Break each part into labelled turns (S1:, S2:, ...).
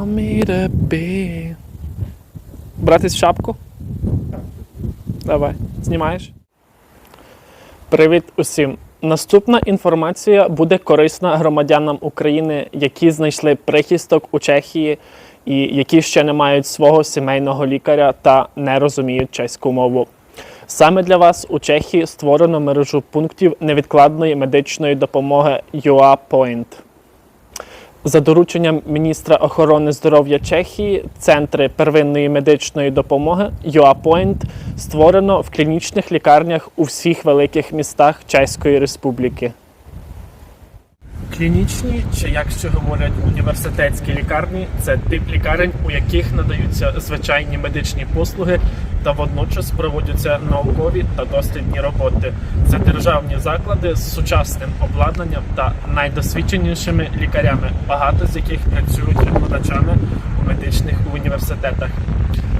S1: want me to be. Братись в шапку? Давай, знімаєш? Привіт усім! Наступна інформація буде корисна громадянам України, які знайшли прихисток у Чехії і які ще не мають свого сімейного лікаря та не розуміють чеську мову. Саме для вас у Чехії створено мережу пунктів невідкладної медичної допомоги UA Point. За дорученням міністра охорони здоров'я Чехії, центри первинної медичної допомоги UAPoint створено в клінічних лікарнях у всіх великих містах Чеської Республіки. Клінічні, чи як ще говорять університетські лікарні, це тип лікарень, у яких надаються звичайні медичні послуги та водночас проводяться наукові та дослідні роботи. Це державні заклади з сучасним обладнанням та найдосвідченішими лікарями, багато з яких працюють викладачами у медичних університетах.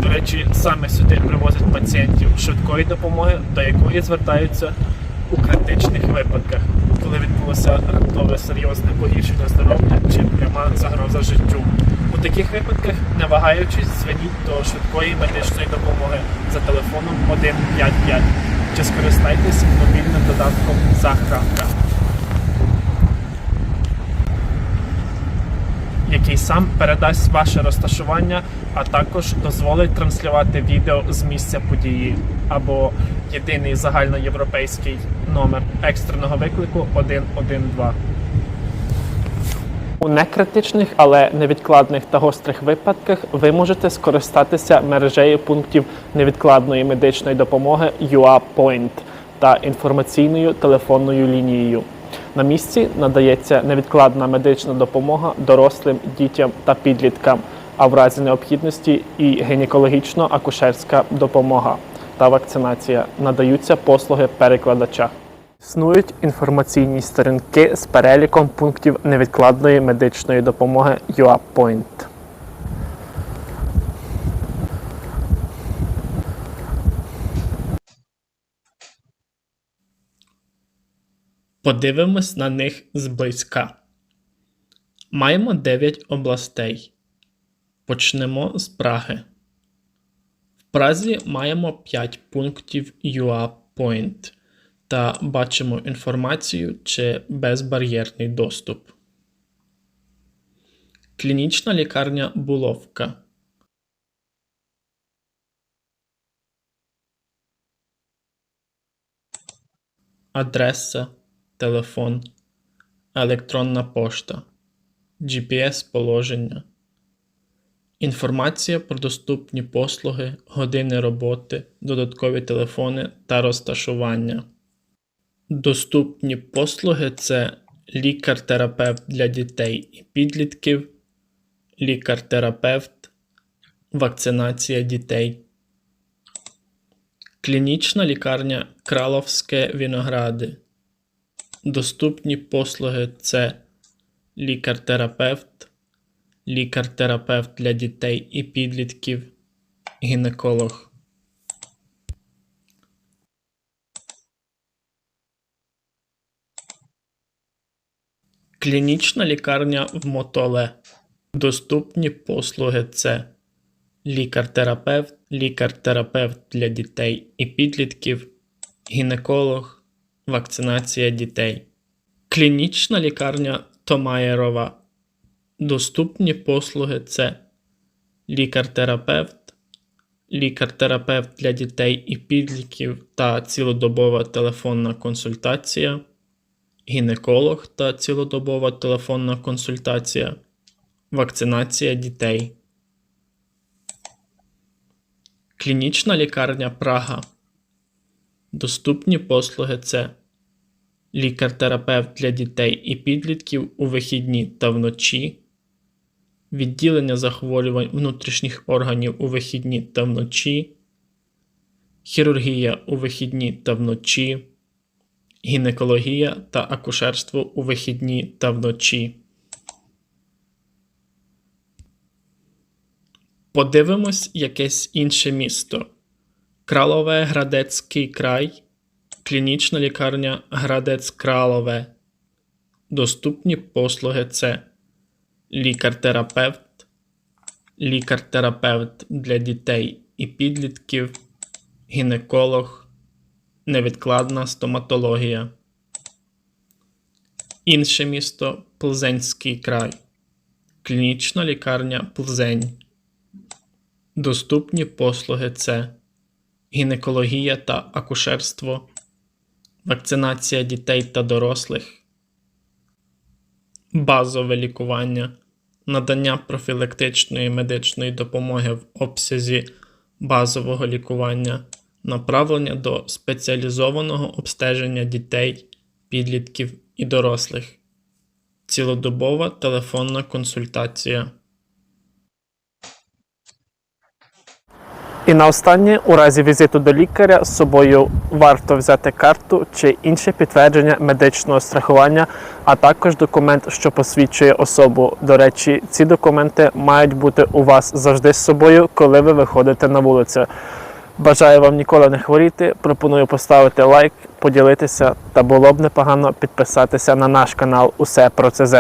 S1: До речі, саме сюди привозять пацієнтів швидкої допомоги, до якої звертаються у критичних випадках, коли відбулося раптове серйозне погіршення здоров'я чи пряма загроза життю. У таких випадках, не вагаючись, зверніть до швидкої медичної допомоги телефоном 155 чи скористайтесь мобільним додатком Захранка, який сам передасть ваше розташування, а також дозволить транслювати відео з місця події. Або єдиний загальноєвропейський номер екстреного виклику 112. У некритичних, але невідкладних та гострих випадках ви можете скористатися мережею пунктів невідкладної медичної допомоги UA Point та інформаційною телефонною лінією. На місці надається невідкладна медична допомога дорослим, дітям та підліткам, а в разі необхідності і гінекологічно-акушерська допомога та вакцинація надаються послуги перекладача. Існують інформаційні сторінки з переліком пунктів невідкладної медичної допомоги UAPoint. Подивимось на них зблизька. Маємо 9 областей. Почнемо з Праги. В Празі маємо 5 пунктів UAPoint та бачимо інформацію чи безбар'єрний доступ. Клінічна лікарня Буловка. Адреса, телефон, електронна пошта, GPS положення. Інформація про доступні послуги, години роботи, додаткові телефони та розташування. Доступні послуги це лікар-терапевт для дітей і підлітків, лікар-терапевт, вакцинація дітей, клінічна лікарня Краловське Віногради. Доступні послуги це лікар-терапевт, лікар-терапевт для дітей і підлітків, гінеколог. Клінічна лікарня в Мотоле. Доступні послуги це лікар-терапевт, лікар-терапевт для дітей і підлітків, гінеколог, вакцинація дітей. Клінічна лікарня Томаєрова. Доступні послуги це лікар-терапевт, лікар-терапевт для дітей і підлітків та цілодобова телефонна консультація гінеколог та цілодобова телефонна консультація, вакцинація дітей, клінічна лікарня Прага. Доступні послуги це лікар-терапевт для дітей і підлітків у вихідні та вночі, відділення захворювань внутрішніх органів у вихідні та вночі, хірургія у вихідні та вночі гінекологія та акушерство у вихідні та вночі. Подивимось якесь інше місто. Кралове Градецький край, клінічна лікарня Градець Кралове. Доступні послуги це лікар-терапевт, лікар-терапевт для дітей і підлітків, гінеколог, невідкладна стоматологія. Інше місто Плзенський край. Клінічна лікарня Плзень. Доступні послуги це гінекологія та акушерство, вакцинація дітей та дорослих, базове лікування, надання профілактичної медичної допомоги в обсязі базового лікування, направлення до спеціалізованого обстеження дітей, підлітків і дорослих, цілодобова телефонна консультація. І на останнє, у разі візиту до лікаря з собою варто взяти карту чи інше підтвердження медичного страхування, а також документ, що посвідчує особу. До речі, ці документи мають бути у вас завжди з собою, коли ви виходите на вулицю. Бажаю вам ніколи не хворіти. Пропоную поставити лайк, поділитися та було б непогано підписатися на наш канал Усе про ЦЗ.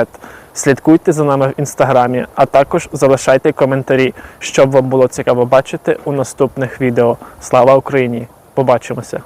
S1: Слідкуйте за нами в інстаграмі, а також залишайте коментарі, щоб вам було цікаво бачити у наступних відео. Слава Україні! Побачимося!